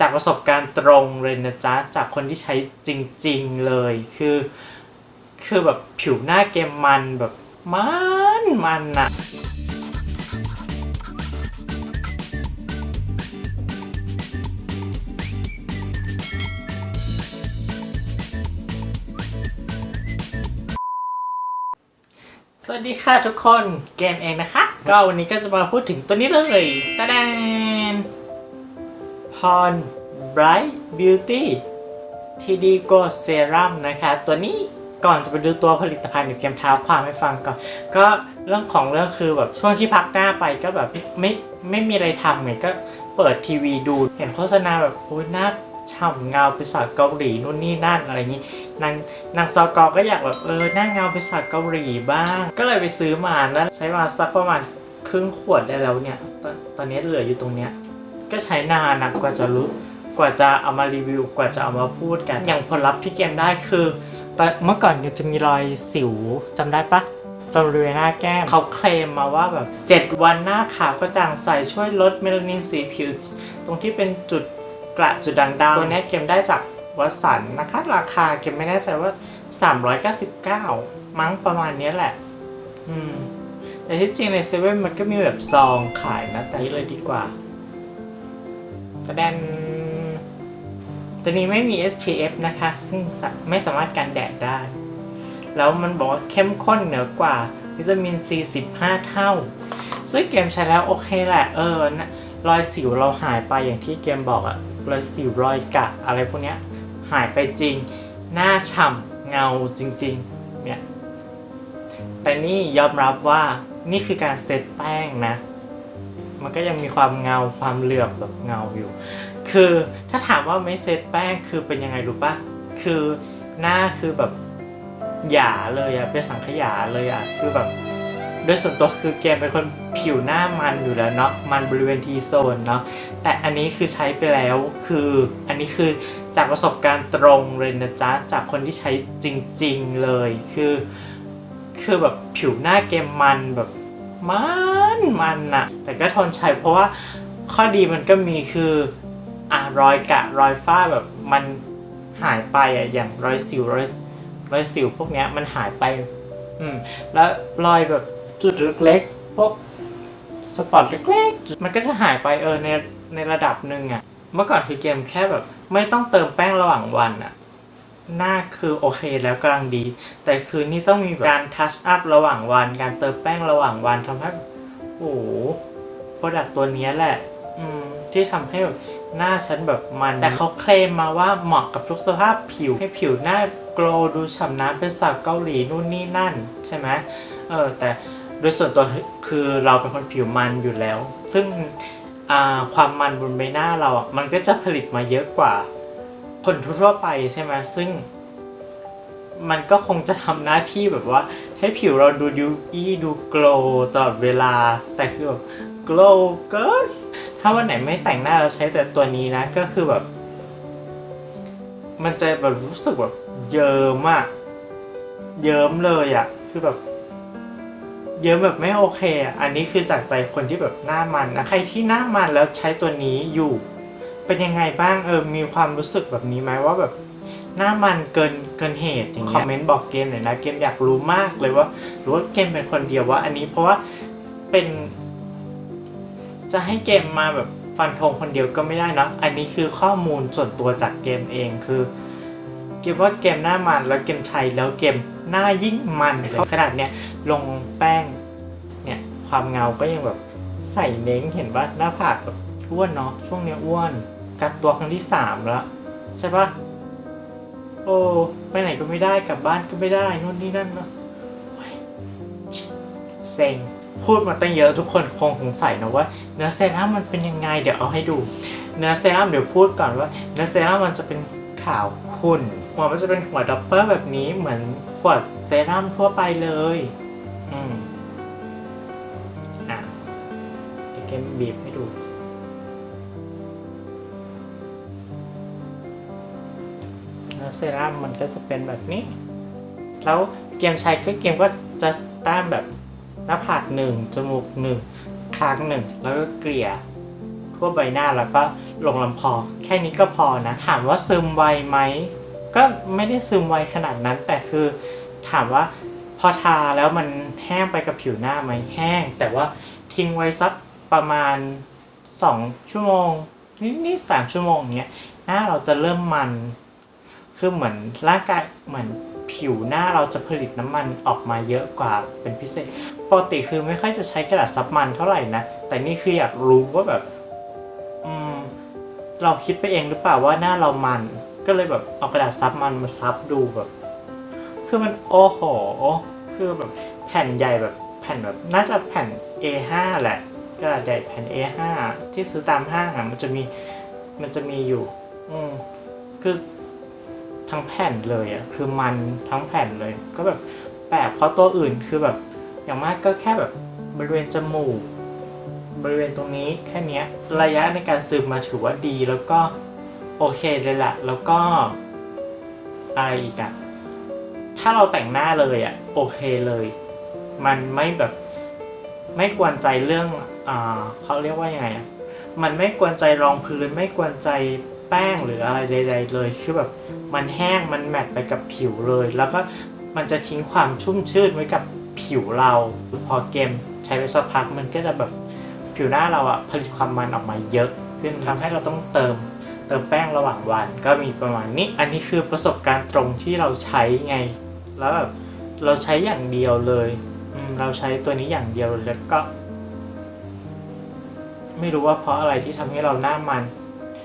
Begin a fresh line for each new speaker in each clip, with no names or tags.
จากประสบการณ์ตรงเลยนะจ๊ะ จากคนที่ใช้จริงๆเลย คือ คือแบบผิวหน้าเกมมันแบบมันมันอะสวัสดีค่ะทุกคนเกมเองนะคะ ก็วันนี้ก็จะมาพูดถึงตัวนี้เลยตาแดน พร Bright Beauty TD Go Serum นะคะ ตัวนี้ก่อนจะไปดูตัวผลิตภัณฑ์อยู่เกมเท้าความให้ฟังก่อน ก็เรื่องของเรื่องคือแบบช่วงที่พักหน้าไปก็แบบไม่ไม่ไม่มีอะไรทำไงก็เปิดทีวีดูเห็นโฆษณาแบบโอ้ยหน้าฉ่ำเงาเป็นสาวเกาหลีนู่นนี่นั่นอะไรอย่างนี้นางนางซอกอก็อยากแบบเออหน้าเงาเป็นสาวเกาหลีบ้าง ก็เลยไปซื้อมานะใช้มาสักประมาณครึ่งขวดได้แล้วเนี่ยตอนตอนนี้เหลืออยู่ตรงเนี้ย ก็ใช้นานนะกว่าจะรู้กว่าจะเอามารีวิว กว่าจะเอามาพูดกัน อย่างผลลัพธ์ที่เกมได้คือเมื่อก่อนจะมีรอยสิวจำได้ปะตรงบริเวณหน้าแก้มเขาเคลมมาว่าแบบ 7 วันหน้าขาวกระจ่างใสช่วยลดเมลานินสีผิว ตรงที่เป็นจุดกระจุดด่างดำตัวนี้เกมได้จากวัสันนะคะ ราคาเกมไม่แน่ใจว่า 399 มั้งประมาณนี้แหละ อืมแต่ที่จริงในเซเว่นมันก็มีแบบซองขายนะ แต่นี้เลยดีกว่า แสดงตัวนี้ไม่มี SPF นะคะ ซึ่งไม่สามารถกันแดดได้ แล้วมันบอกว่าเข้มข้นเหนือกว่าวิตามิน C 15 เท่า ซึ่งเกมใช้แล้วโอเคแหละ เออนะรอยสิวเราหายไปอย่างที่เกมบอกอะรอยสิวรอยกะอะไรพวกเนี้ยหายไปจริง หน้าฉ่ำเงาจริงๆ เนี่ย แต่นี่ยอมรับว่านี่คือการเซตแป้งนะ มันก็ยังมีความเงาความเหลือบแบบเงาอยู่ คือถ้าถามว่าไม่เซตแป้งคือเป็นยังไงรู้ปะคือหน้าคือแบบหยาเลยอะเป็นสังขยาเลยอะคือแบบโดยส่วนตัวคือเกมเป็นคนผิวหน้ามันอยู่แล้วเนาะมันบริเวณทีโซนเนาะแต่อันนี้คือใช้ไปแล้วคืออันนี้คือจากประสบการณ์ตรงเลยนะจ๊ะจากคนที่ใช้จริง ๆเลยคือ คือแบบผิวหน้าเกมมันแบบ มันมันอะแต่ก็ทนใช้เพราะว่าข้อดีมันก็มีคืออะรอยกะรอยฝ้าแบบมันหายไปอะอย่างรอยสิวรอยรอยสิวพวกเนี้ยมันหายไป อืมแล้วรอยแบบจุดเล็กๆพวกสปอตเล็กๆมันก็จะหายไปเออในในระดับหนึ่งอะเมื่อก่อนคือเกมแค่แบบ ไม่ต้องเติมแป้งระหว่างวันอะ หน้าคือโอเคแล้วกำลังดี แต่คือนี่ต้องมีแบบการทัชอัพระหว่างวัน การเติมแป้งระหว่างวันทำให้โอ้โหโปรดักตัวนี้แหละ อืม ที่ทำให้แบบหน้าฉันแบบมัน แต่เขาเคลมมาว่าเหมาะกับทุกสภาพผิว ให้ผิวหน้าโกลดูฉ่ำน้ำเป็นสาวเกาหลีนู่นนี่นั่น ใช่ไหมเออ แต่โดยส่วนตัวคือเราเป็นคนผิวมันอยู่แล้ว ซึ่งความมันบนใบหน้าเราอะมันก็จะผลิตมาเยอะกว่า คนทั่วไปใช่ไหมซึ่ง มันก็คงจะทำหน้าที่แบบว่า ให้ผิวเราดูดิวอี้ดูโกลว์ตลอดเวลา แต่คือแบบโกลว์เกินถ้าวันไหนไม่แต่งหน้าเราใช้แต่ตัวนี้นะก็คือแบบ มันจะแบบรู้สึกแบบเยิ้มอะเยิ้มเลยอะคือแบบ เยิ้มแบบไม่โอเคอะอันนี้คือจากใจคนที่แบบหน้ามันนะใครที่หน้ามันแล้วใช้ตัวนี้อยู่ เป็นยังไงบ้างเออมีความรู้สึกแบบนี้ไหมว่าแบบหน้ามันเกินเกินเหตุอย่างเงี้ยคอมเมนต์บอกเกมหน่อยนะเกมอยากรู้มากเลยว่าหรือว่าเกมเป็นคนเดียวว่า อันนี้เพราะว่าเป็น จะให้เกมมาแบบฟันธงคนเดียวก็ไม่ได้เนะอันนี้คือข้อมูลส่วนตัวจากเกมเองคือเกมว่าเกมหน้ามันแล้วเกมใช้แล้วเกมหน้ายิ่งมันเลยขนาดเนี้ยลงแป้งเนี่ยความเงาก็ยังแบบใส่เน้งเห็นว่าหน้าผากแบบอ้วนเนาะช่วงเนี้ยอ้วน กักตัวครั้งที่สามแล้วใช่ปะโอ้ไปไหนก็ไม่ได้กลับบ้านก็ไม่ได้นู่นนี่นั่นเนาะเซ็งพูดมาตั้งเยอะทุกคนคงสงสัยนะว่าเนื้อเซรั่มมันเป็นยังไง เดี๋ยวเอาให้ดู เนื้อเซรั่มเดี๋ยวพูดก่อนว่า เนื้อเซรั่มมันจะเป็นขาวขุ่นหัวมันจะเป็นหัวดับเบิลแบบนี้เหมือนขวดเซรั่มทั่วไปเลย อืมอะเดี๋ยวเกมบีบให้ดู เนื้อเซรั่มมันก็จะเป็นแบบนี้ แล้วเกมใช้ก็เกมก็จะแต้มแบบหน้าผากหนึ่งจมูกหนึ่งคางหนึ่งแล้วก็เกลี่ยทั่วใบหน้าแล้วก็ลงลำคอแค่นี้ก็พอนะ ถามว่าซึมไวไหมก็ไม่ได้ซึมไวขนาดนั้น แต่คือถามว่าพอทาแล้วมันแห้งไปกับผิวหน้าไหมแห้ง แต่ว่าทิ้งไว้สักประมาณ 2 ชั่วโมงนี่สามชั่วโมงอย่างเงี้ยหน้าเราจะเริ่มมัน คือเหมือนร่างกายเหมือนผิวหน้าเราจะผลิตน้ำมันออกมาเยอะกว่าเป็นพิเศษ ปกติคือไม่ค่อยจะใช้กระดาษซับมันเท่าไหร่นะ แต่นี่คืออยากรู้ว่าแบบ อืม เราคิดไปเองหรือเปล่าว่าหน้าเรามัน ก็เลยแบบเอากระดาษซับมันมาซับดูแบบ คือมันโอ้โห คือแบบแผ่นใหญ่แบบแผ่นแบบน่าจะแผ่น A5 แหละ กระดาษใหญ่แผ่น A5 ที่ซื้อตามห้างอะมันจะมี มันจะมีอยู่ อืมคือ ทั้งแผ่นเลยอะคือมันทั้งแผ่นเลย ก็แบบแปลกเพราะตัวอื่นคือแบบอย่างมากก็แค่แบบบริเวณจมูก บริเวณตรงนี้แค่นี้ระยะในการซึมมาถือว่าดีแล้วก็โอเคเลยแหละแล้วก็อะไรอีกอะถ้าเราแต่งหน้าเลยอะโอเคเลย มันไม่แบบไม่กวนใจเรื่องอ่าเขาเรียกว่ายังไงอะมันไม่กวนใจรองพื้นไม่กวนใจ แป้งหรืออะไรใด ๆ เลยคือแบบมันแห้งมันแมทไปกับผิวเลย แล้วก็มันจะทิ้งความชุ่มชื่นไว้กับผิวเรา พอเกมใช้ไปสักพักมันก็จะแบบผิวหน้าเราอะผลิตความมันออกมาเยอะขึ้นทำให้เราต้องเติมเติมแป้งระหว่างวันก็มีประมาณนี้ อันนี้คือประสบการณ์ตรงที่เราใช้ไง แล้วแบบเราใช้อย่างเดียวเลยอืมเราใช้ตัวนี้อย่างเดียวแล้วก็ ไม่รู้ว่าเพราะอะไรที่ทำให้เราหน้ามัน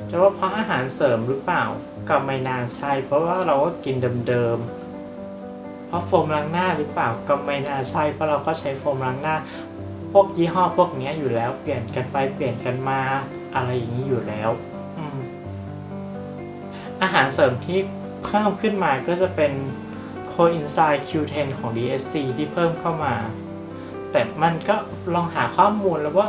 จะว่าเพราะอาหารเสริมหรือเปล่าก็ไม่น่าใช่เพราะว่าเราก็กินเดิมๆเพราะโฟมล้างหน้าหรือเปล่าก็ไม่น่าใช่เพราะเราก็ใช้โฟมล้างหน้า พวกยี่ห้อพวกนี้อยู่แล้วเปลี่ยนกันไปเปลี่ยนกันมาอะไรอย่างนี้อยู่แล้วออาหารเสริมที่เพิ่มขึ้นมาก็จะเป็น Coenzyme Q10 ของ DSC ที่เพิ่มเข้ามา แต่มันก็ลองหาข้อมูลแล้วว่า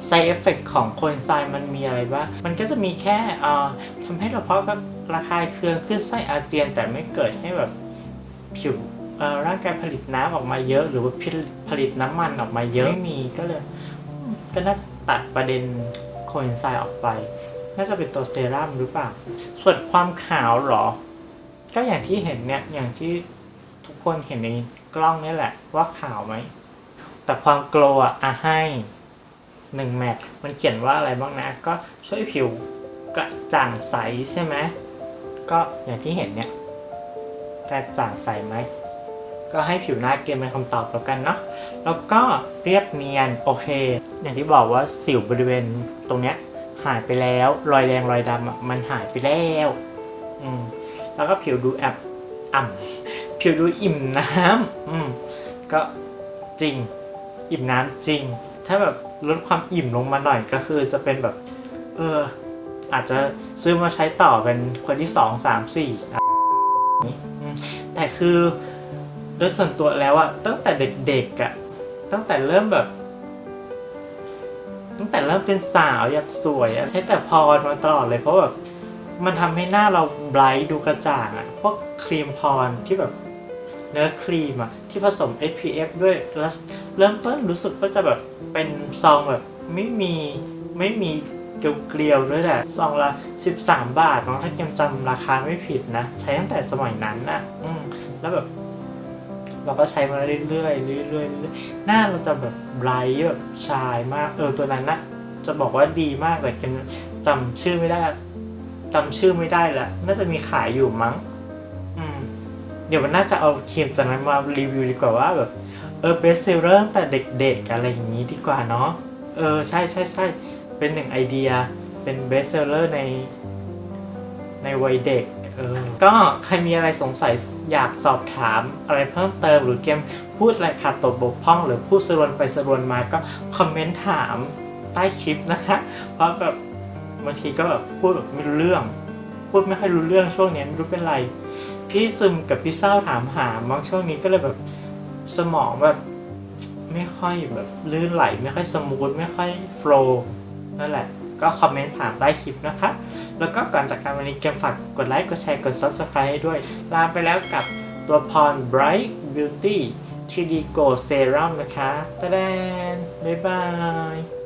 อ่า side effect ของ Coenzyme มันมีอะไรบ้างมันก็จะมีแค่อ่าทำให้กระเพาะก็ระคายเคืองขึ้นไส้อาเจียน แต่ไม่เกิดให้แบบผิวร่างกายผลิตน้ำออกมาเยอะ หรือว่าผลิตผลิตน้ำมันออกมาเยอะไม่มีก็เลย ก็น่าจะตัดประเด็น Coenzyme ออกไป น่าจะเป็นตัวสเซรั่มหรือเปล่า ส่วนความขาวหรอ ก็อย่างที่เห็นเนี่ยอย่างที่ทุกคนเห็นในกล้องนี่แหละว่าขาวไหมแต่ความโกลว์อะอะให้ หนึ่งแมทมันเขียนว่าอะไรบ้างนะ ก็ช่วยผิวกระจ่างใสใช่ไหมก็อย่างที่เห็นเนี่ยกระจ่างใสไหมก็ให้ผิวหน้าเกมเป็นคำตอบแล้วกันเนาะแล้วก็เรียบเนียนโอเค อย่างที่บอกว่าสิวบริเวณตรงเนี้ยหายไปแล้ว รอยแดงรอยดำอะมันหายไปแล้วอืมแล้วก็ผิวดูแอบอ่ำผิวดูอิ่มน้ำอืมก็จริง อิ่มน้ำจริง ถ้าแบบ ลดความอิ่มลงมาหน่อยก็คือจะเป็นแบบ เออ อาจจะซื้อมาใช้ต่อเป็นคนที่สองสามสี่แต่คือโดยส่วนตัวแล้วอะตั้งแต่เด็กๆอะตั้งแต่เริ่มแบบ ตั้งแต่เริ่มเป็นสาวอยากสวยอะใช้แต่พรมาตลอดเลยเพราะแบบมันทำให้หน้าเราไบรท์ดูกระจ่างอะพวกครีมพรที่แบบ เนื้อครีมอะที่ผสม SPF ด้วยแล้วเริ่มต้นรู้สึกว่าจะแบบเป็นซองแบบไม่มีไม่มีเกลียวๆด้วยแหละซองละ 13 บาทมั้งถ้ายังจำราคาไม่ผิดนะ ใช้ตั้งแต่สมัยนั้นนะอืมแล้วแบบเราก็ใช้มาเรื่อยๆเรื่อยๆเรื่อยๆหน้าเราจะแบบไบรท์แบบชายมาก เออตัวนั้นนะจะบอกว่าดีมากแต่กันจำชื่อไม่ได้จำชื่อไม่ได้ละน่าจะมีขายอยู่มั้ง เดี๋ยวมันน่าจะเอาครีมตัวนั้นมารีวิวดีกว่าว่าแบบเออเบสเซลเลอร์ตั้งแต่เด็กๆอะไรอย่างนี้ดีกว่าเนาะเออใช่ใช่ใช่เป็นหนึ่งไอเดียเป็นเบสเซลเลอร์ในในวัยเด็กเออก็ใครมีอะไรสงสัยอยากสอบถามอะไรเพิ่มเติมหรือเกมพูดอะไรขาดตกบกพร่อง หรือพูดสรวนไปสรวนมาก็คอมเมนต์ถามใต้คลิปนะคะ เพราะแบบบางทีก็แบบพูดแบบไม่รู้เรื่อง พูดไม่ค่อยรู้เรื่องช่วงนี้ไม่รู้เป็นไร พี่ซึมกับพี่เศร้าถามหาบางช่วงนี้ก็เลยแบบสมองแบบไม่ค่อยแบบลื่นไหล ไม่ค่อยสมูทไม่ค่อยโฟล์นั่นแหละ ก็คอมเมนต์ถามใต้คลิปนะคะ แล้วก็ก่อนจากการวันนี้เกมฝากกดไลค์กดแชร์กด Subscribe ให้ด้วย ลาไปแล้วกับตัวพร Bright Beauty 3D Go Serum นะคะตะแดนบ๊ายบาย